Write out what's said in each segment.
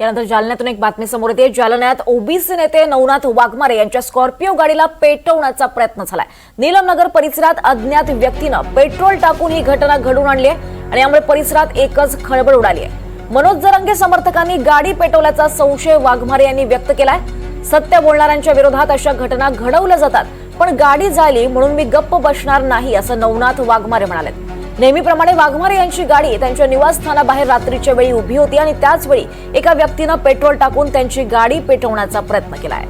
यानंतर जालन्यातून एक बातमी समोर येते. जालन्यात ओबीसी नेते नवनाथ वाघमारे यांच्या स्कॉर्पिओ गाडीला पेटवण्याचा प्रयत्न झालाय. नीलमनगर परिसरात अज्ञात व्यक्तीनं पेट्रोल टाकून ही घटना घडून आणली आहे आणि यामुळे परिसरात एकच खळबळ उडाली आहे. मनोज जरंगे समर्थकांनी गाडी पेटवल्याचा संशय वाघमारे यांनी व्यक्त केलाय. सत्य बोलणाऱ्यांच्या विरोधात अशा घटना घडवल्या जातात पण गाडी झाली म्हणून मी गप्प बसणार नाही असं नवनाथ वाघमारे म्हणाले नेहमीप्रमाणे वाघमारे यांची गाडी त्यांच्या निवासस्थानाबाहेर रात्रीच्या वेळी उभी होती आणि त्याच वेळी एका व्यक्तीनं पेट्रोल टाकून त्यांची गाडी पेटवण्याचा प्रयत्न केलाय.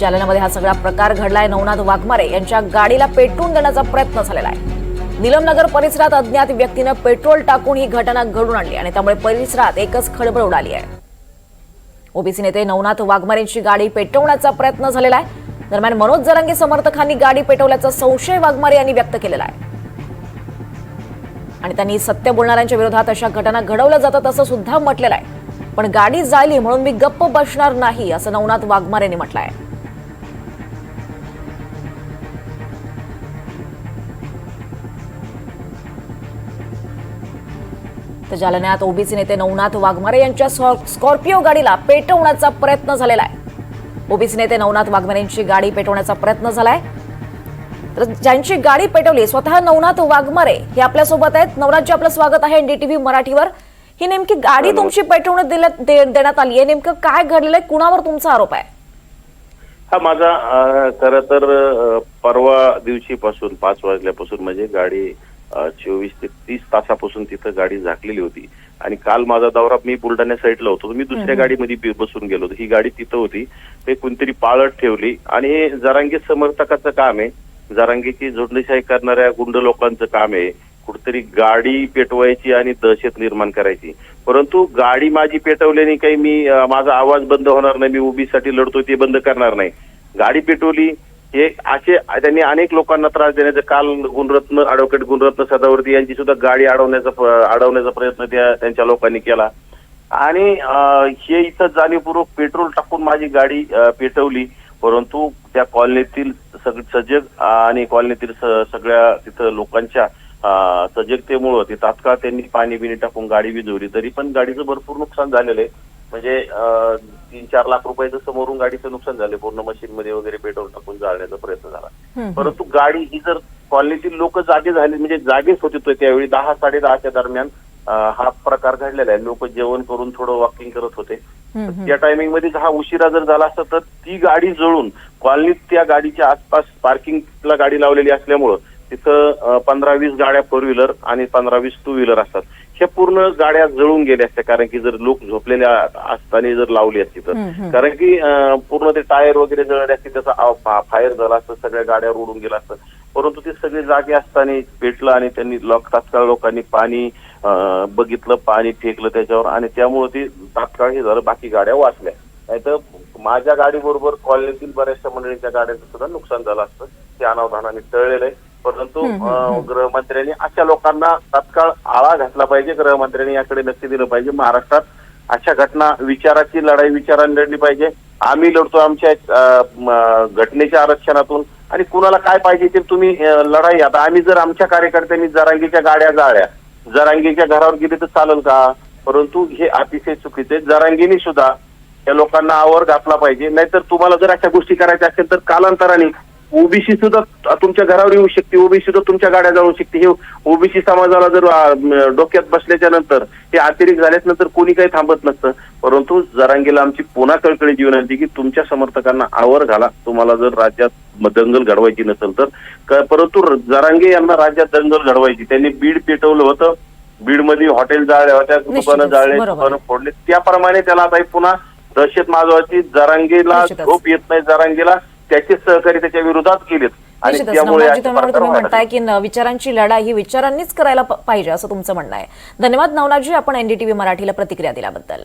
जालन्यामध्ये हा सगळा प्रकार घडलाय. नवनाथ वाघमारे यांच्या गाडीला पेटवून देण्याचा प्रयत्न झालेला आहे. निलमनगर परिसरात अज्ञात व्यक्तीनं पेट्रोल टाकून ही घटना घडून आणली आणि त्यामुळे परिसरात एकच खळबळ उडाली आहे. ओबीसी नेते नवनाथ वाघमारे यांची गाडी पेटवण्याचा प्रयत्न झालेला आहे. दरम्यान मनोज जरांगे समर्थकांनी गाडी पेटवल्याचा संशय वाघमारे यांनी व्यक्त केलेला आहे. आणि त्यांनी सत्य बोलणाऱ्यांच्या विरोधात अशा घटना घडवल्या जातात असं सुद्धा म्हटलेलं आहे. पण गाडी जायली म्हणून मी गप्प बसणार नाही असं नवनाथ वाघमारे यांनी म्हटलं आहे तर जालन्यात ओबीसी नेते नवनाथ वाघमारे यांच्या स्कॉर्पिओ गाडीला पेटवण्याचा प्रयत्न झालेला आहे. ओबीसी नेते नवनाथ वाघमारे यांची गाडी पेटवण्याचा प्रयत्न झालाय. तर ज्यांची गाडी पेटवली स्वतः नवनाथ वाघमारे हे आपल्यासोबत आहेत. नवनाथजी आपलं स्वागत आहे एनडीटीव्ही मराठीवर. ही नेमकी गाडी तुमची पेटवण्यात दिल्यात- दे- देण्यात आली आहे. नेमकं काय घडलेलं आहे कुणावर तुमचा आरोप आहे? हा माझा खर तर परवा दिवशीपासून पाच वाजल्यापासून म्हणजे गाडी चोवीस ते तीस तासापासून तिथं गाडी झाकलेली होती. आणि काल माझा दौरा मी बुलढाणा साईडला होतो. मी दुसऱ्या गाडीमध्ये बसून गेलो होतो. ही गाडी तिथं होती. ते कोणतरी पाळत ठेवली. आणि हे जरांगी समर्थकाचं काम आहे. जरांगीची जोडणीशाही करणाऱ्या गुंड लोकांचं काम आहे. कुठतरी गाडी पेटवायची आणि दहशत निर्माण करायची. परंतु गाडी माझी पेटवल्याने काही मी माझा आवाज बंद होणार नाही. मी उभीसाठी लढतोय ते बंद करणार नाही. गाडी पेटवली. हे असे त्यांनी अनेक लोकांना त्रास देण्याचं काल गुणरत्न ऍडव्होकेट गुणरत्न सदावर्ती यांची सुद्धा गाडी अडवण्याचा अडवण्याचा प्रयत्न त्या त्यांच्या लोकांनी केला. आणि हे इथं जाणीवपूर्वक पेट्रोल टाकून माझी गाडी पेटवली. परंतु त्या कॉलनीतील सग सजग आणि कॉलनीतील सगळ्या तिथं लोकांच्या सजगतेमुळं ते तात्काळ त्यांनी पाणी बिणी टाकून गाडी विजवली तरी पण गाडीचं भरपूर नुकसान झालेलं आहे. म्हणजे तीन चार लाख रुपयाचं समोरून गाडीचं नुकसान झालं. पूर्ण मशीन मध्ये वगैरे पेट्रोल टाकून जाळण्याचा प्रयत्न झाला. परंतु गाडी ही जर कॉलनीतील लोक जागे झाले म्हणजे जागेच होते तो त्यावेळी दहा साडे दहाच्या दरम्यान हा प्रकार घडलेला आहे. लोक जेवण करून थोडं वॉकिंग करत होते. त्या टायमिंगमध्ये हा उशिरा जर झाला असता तर ती गाडी जळून कॉलनीत त्या गाडीच्या आसपास पार्किंगला गाडी लावलेली असल्यामुळं तिथं पंधरा वीस गाड्या फोर व्हीलर आणि पंधरा वीस टू व्हीलर असतात. ह्या पूर्ण गाड्या जळून गेल्या असत्या. कारण की जर लोक झोपलेल्या असताना जर लावली असती तर. कारण की पूर्ण ते टायर वगैरे जळले असते त्याचा फायर झाला असतं सगळ्या गाड्यावर उडून गेला असतं. परंतु ते सगळे जागे असताना पेटलं आणि त्यांनी लोक तात्काळ लोकांनी पाणी बघितलं पाणी फेकलं त्याच्यावर आणि त्यामुळे ते तात्काळ हे झालं बाकी गाड्या वाचल्या. नाहीतर माझ्या गाडीबरोबर कॉलनीतील बऱ्याचशा मंडळींच्या गाड्यांचं सुद्धा नुकसान झालं असतं. ते अनावधानाने टळलेलं आहे. परंतु गृहमंत्र्यांनी अशा लोकांना तात्काळ आळा घातला पाहिजे. गृहमंत्र्यांनी याकडे लक्ष दिलं पाहिजे. महाराष्ट्रात अशा घटना विचाराची लढाई विचाराने लढली पाहिजे. आम्ही लढतो आमच्या घटनेच्या आरक्षणातून. आणि कुणाला काय पाहिजे ते तुम्ही लढाई आता आम्ही जर आमच्या कार्यकर्त्यांनी जरांगीच्या गाड्या जाळल्या. जरांगीच्या घरावर गेली तर चालेल का? परंतु हे अतिशय चुकीचे जरांगीनी सुद्धा या लोकांना आवर घातला पाहिजे. नाहीतर तुम्हाला जर अशा गोष्टी करायच्या असेल तर कालांतराने ओबीसी सुद्धा तुमच्या घरावर येऊ शकते ओबीसी सुद्धा तुमच्या गाड्या जाऊ शकते. हे ओबीसी समाजाला जर डोक्यात बसल्याच्या नंतर हे अतिरेक झाल्याच्यानंतर कोणी काही थांबत नसतं. परंतु जरांगीला आमची पुन्हा कळकळीची विनंती की तुमच्या समर्थकांना आवर घाला. तुम्हाला जर राज्यात दंगल घडवायची नसेल तर. परंतु जरांगे यांना राज्यात दंगल घडवायची. त्यांनी बीड पेटवलं होतं. बीडमध्ये हॉटेल जाळल्या होत्या दुकानं जाळले. दुकानं फोडले. त्याप्रमाणे त्याला आता पुन्हा दहशत माजवाची जरांगीला. झोप येत नाही जरांगीला. त्याचे सहकारी त्याच्या विरोधात केलेत आणि त्यामुळे म्हणताय की विचारांची लढाई ही विचारांनीच करायला पाहिजे असं तुमचं म्हणणं आहे. धन्यवाद नवनाथजी आपण एनडीटीव्ही मराठीला प्रतिक्रिया दिल्याबद्दल.